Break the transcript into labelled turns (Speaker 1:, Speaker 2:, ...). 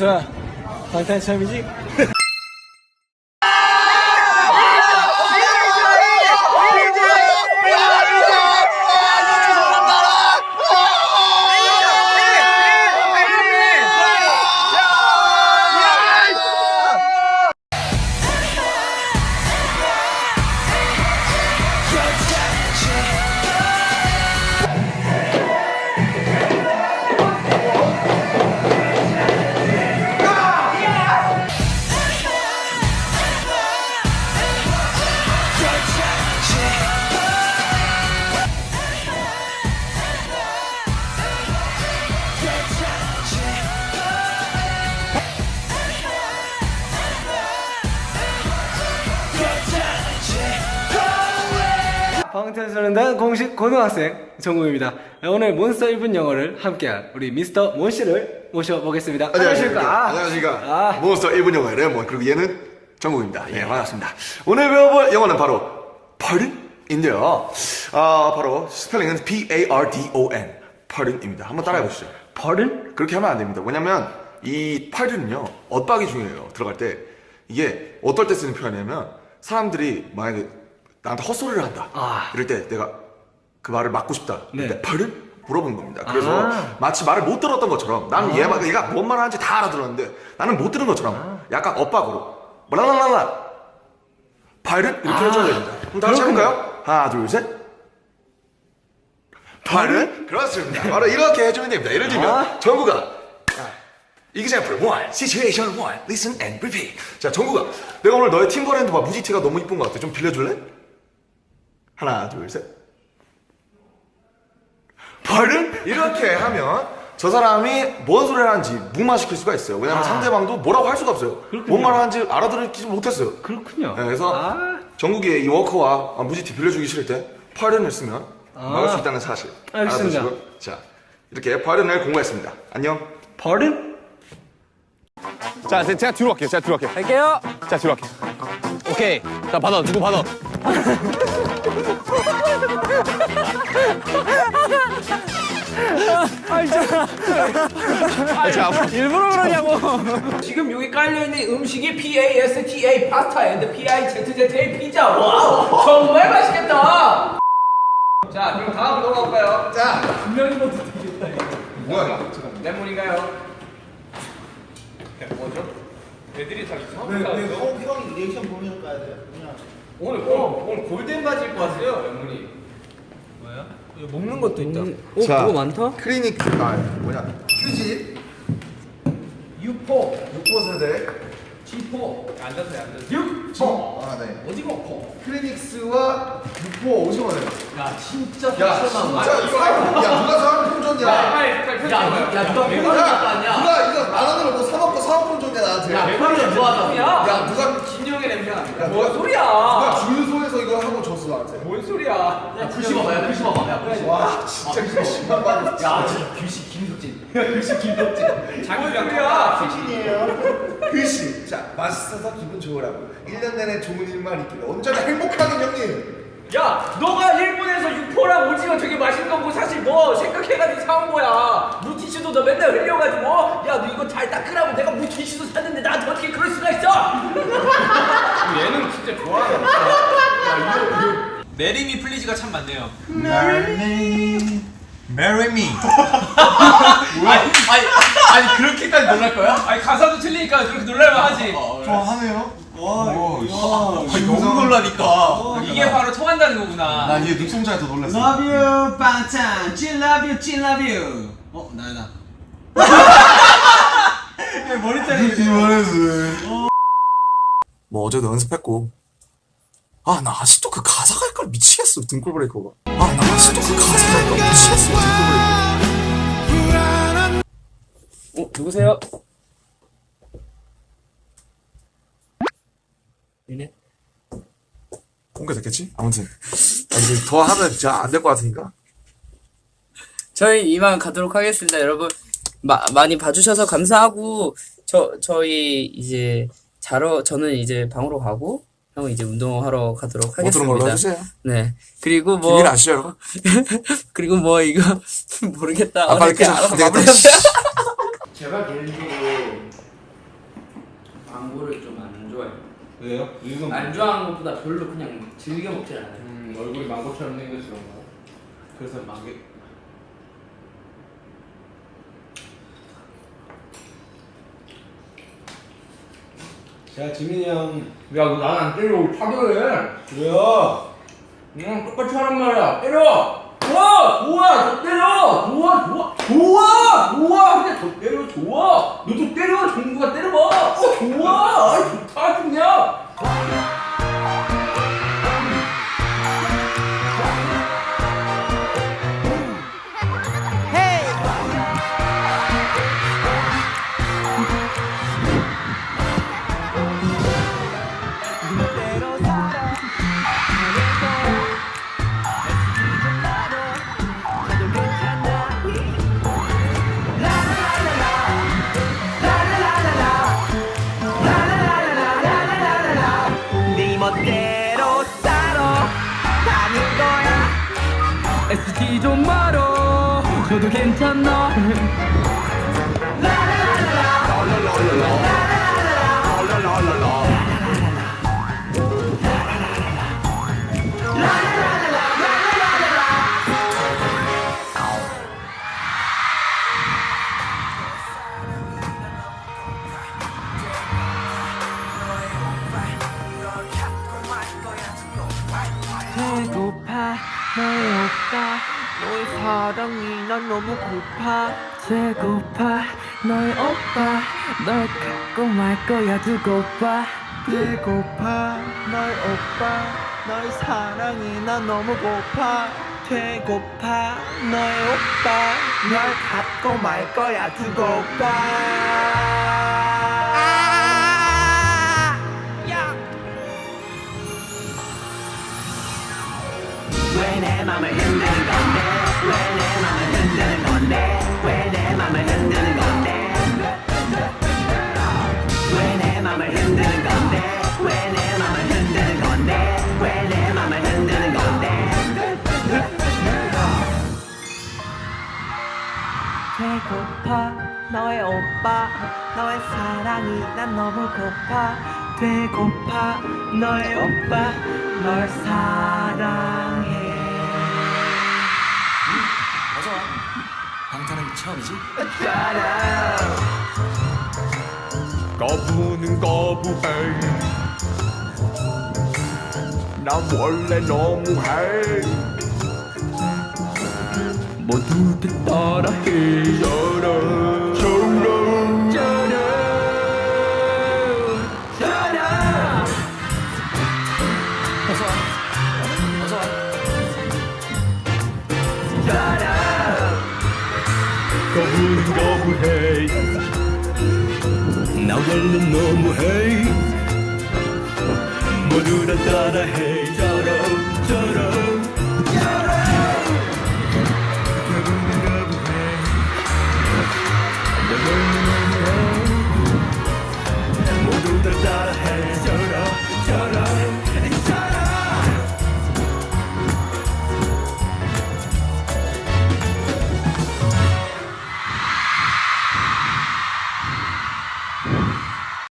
Speaker 1: 자, 방탄 참이지? 방탄소년단 공식 고등학생 정국입니다. 오늘 몬스터 1분 영어를 함께할 우리 미스터 몬 씨를 모셔보겠습니다.
Speaker 2: 안녕하십니까. 안녕하십니까.
Speaker 1: 아.
Speaker 2: 몬스터 1분 영어의 레몬 그리고 얘는 정국입니다. 예, 반갑습니다. 오늘 배워볼 영어는 바로 pardon인데요. 아, 바로 스펠링은 P-A-R-D-O-N. pardon입니다. 한번 따라해 보시죠.
Speaker 1: 버른?
Speaker 2: 그렇게 하면 안 됩니다. 왜냐면 이 pardon은요, 엇박이 중요해요. 들어갈 때. 이게 어떨 때 쓰는 표현이냐면 사람들이 만약에 나한테 헛소리를 한다.
Speaker 1: 아.
Speaker 2: 이럴 때 내가 그 말을 막고 싶다.
Speaker 1: 네.
Speaker 2: 근데 pardon? 물어보는 겁니다. 그래서
Speaker 1: 아.
Speaker 2: 마치 말을 못 들었던 것처럼 나는 얘가, 얘가 뭔말 하는지 다 알아들었는데 나는 못 들은 것처럼
Speaker 1: 아.
Speaker 2: 약간 엇박으로 말라라라라 발은 이렇게
Speaker 1: 아.
Speaker 2: 해줘야 됩니다. 그럼 다시
Speaker 1: 그렇군요.
Speaker 2: 해볼까요? 하나 둘 셋. 발은 그렇습니다. 바로 이렇게 해주면 됩니다. 예를 들면
Speaker 1: 아.
Speaker 2: 정구가 example one, situation one, listen and repeat. 자 정구가 내가 오늘 너의 팀버랜드 봐 무지티가 너무 이쁜 것 같아. 좀 빌려줄래? 하나 둘 셋. 발은 이렇게 하면 저 사람이 뭔 소리를 하는지 무마시킬 수가 있어요. 왜냐면
Speaker 1: 아.
Speaker 2: 상대방도 뭐라고 할 수가 없어요.
Speaker 1: 그렇군요.
Speaker 2: 뭔말 하는지 알아들지 못했어요.
Speaker 1: 그렇군요.
Speaker 2: 네, 그래서
Speaker 1: 아,
Speaker 2: 전국의 이 워커와 아, 무지티 빌려주기 싫을 때 파련을 쓰면
Speaker 1: 아.
Speaker 2: 막을 수 있다는 사실
Speaker 1: 알겠습니다.
Speaker 2: 알아두시고 자 이렇게 파련을 공부했습니다. 안녕.
Speaker 1: 버른?
Speaker 3: 자, 제- 제가 뒤로 갈게요. 제가 뒤로 갈게요.
Speaker 1: 할게요.
Speaker 3: 자, 뒤로 갈게요. 오케이. 자, 받아. 누구 받아? 아, 자.
Speaker 1: 일부러 그러냐고.
Speaker 4: 지금 여기 깔려있는 음식이 P-A-S-T-A 파스타 앤드 P-I-Z-Z-A 피자 와우 정말 맛있겠다 자 그럼 다음 넘어갈까요? 자 분명히 뭐 드리겠다 이거
Speaker 2: 뭐야?
Speaker 4: 레몬인가요? 뭐죠? 애들이 다 이상하다
Speaker 5: 형이 리액션 보면서 가야 돼. 그냥
Speaker 4: 오늘 어, 오늘 골든 바지 입고 왔어요 레몬이 뭐야? 먹는 것도 있다
Speaker 1: 어,
Speaker 2: 자,
Speaker 1: 그거 많다?
Speaker 2: 클리닉 아 뭐냐? 휴지
Speaker 4: 유포
Speaker 2: 육보 세대
Speaker 4: 지포 앉아서 해, 앉아서 유포
Speaker 2: 어. 아 네.
Speaker 4: 어디가 포?
Speaker 2: 클리닉스와 육보 50원 원.
Speaker 4: 야 진짜
Speaker 2: 야 진짜 사람 야 누가 사람 돈 줬냐?
Speaker 4: 야, 야, 누가 백원 갖고 왔냐?
Speaker 2: 누가 이거 만 원으로 뭐 사먹고 사업 돈 줬냐 나한테?
Speaker 4: 야. 야,
Speaker 2: 야 누가. 야,
Speaker 4: 뭔
Speaker 2: 누가-
Speaker 4: 소리야?
Speaker 2: 누가 주유소에서 이거 하고 줬어 나한테?
Speaker 4: 뭔 소리야? 야, 글씨 봐봐, 야, 글씨 봐봐, 야, 글씨.
Speaker 2: 와 진짜 그 심한 말이
Speaker 4: 야, 진짜 글씨 김석진. 야, 글씨 김석진. 자기랑 소리야?
Speaker 2: 글씨 자 맛있어서 기분 좋으라고 1년 내내 좋은 일만 있기를 언제나 행복하는 형님
Speaker 4: 야, 너가 일본에서 육포랑 오징어 되게 맛있는 거고 사실 뭐 생각해가지고 사온 거야. 물티슈도 너 맨날 흘려가지고, 야, 너 이거 잘 닦으라고 내가 물티슈도 샀는데 나한테 어떻게 그럴 수가 있어? 얘는 진짜 좋아하는
Speaker 6: 메리미 플리즈가 참 많네요.
Speaker 5: Marry me.
Speaker 6: 아니, 아니, 아니 그렇게까지 놀랄 거야? 아니 가사도 틀리니까 그렇게 놀랄만 하지.
Speaker 5: 좋아하네요. 와, 와,
Speaker 6: 너무 놀라니까. 이게 바로 통한다는 거구나.
Speaker 5: 난 이게 눈동자에 더 놀랐어.
Speaker 7: Love you, 반찬. 찐 love you, 찐 love you. 어, 나야 나. 머리자리.
Speaker 2: 뭐 어제도 연습했고 아 나 아직도 그 가사가 헷갈려 미치겠어 등골 브레이커가 아 나 아직도 그 가사가 헷갈려 미치겠어 등골 브레이커
Speaker 1: 어, 누구세요?
Speaker 2: 공개됐겠지? 아무튼 아, 이제 더 하면 진짜 안 될 것 같으니까
Speaker 8: 저희 이만 가도록 하겠습니다. 여러분 마, 많이 봐주셔서 감사하고 저 저희 이제 자러 저는 이제 방으로 가고 형은 이제 운동하러 가도록
Speaker 2: 걸로
Speaker 8: 하겠습니다.
Speaker 2: 해주세요
Speaker 8: 네 그리고 뭐
Speaker 2: 비밀 아시죠 여러분?
Speaker 8: 그리고 뭐 이거 모르겠다.
Speaker 2: 아, 빨리 끄자. 안 되겠다.
Speaker 5: 제발 개인적으로
Speaker 8: 망고를 좀 안 좋아해요.
Speaker 1: 왜요? 이건
Speaker 8: 안 좋아하는 것보다 별로 그냥 즐겨 먹질 않아요.
Speaker 6: 음 얼굴이 망고처럼 생겨서
Speaker 1: 그래서 망개 자 지민이 형
Speaker 6: 야, 너 나는 안 때리고 차별해.
Speaker 1: 왜요?
Speaker 6: 응, 똑같이 하란 말이야. 때려! 좋아! 좋아! 더 때려! 좋아! 좋아! 좋아! 좋아! 근데 더 때려, 좋아! 너
Speaker 8: SG 좀 말어. 저도 괜찮아.
Speaker 4: 배고파 너의 오빠 너의 사랑이 난 너무 고파. 배고파 너의 오빠 널 갖고 말 거야 두고 봐
Speaker 5: 배고파 너의 오빠 너의 사랑이 난 너무 고파.
Speaker 4: 배고파 너의 오빠 널 갖고 말 거야 두고 봐 왜 내 맘을 흔드는 건데 왜 내 맘을 흔드는 건데 왜 내 맘을 흔드는 건데 왜 내 맘을 흔드는 건데 왜 내 맘을 흔드는 건데 왜 내 맘을 흔드는 건데 배고파 너의 오빠 너의 사랑이 난 너무 고파. 배고파 너의 오빠 널 사랑해
Speaker 3: 거부는 거부해. 난 원래 너무해. 모두들 따라해 저 나 원래 너무해 모두 다 따라해 저런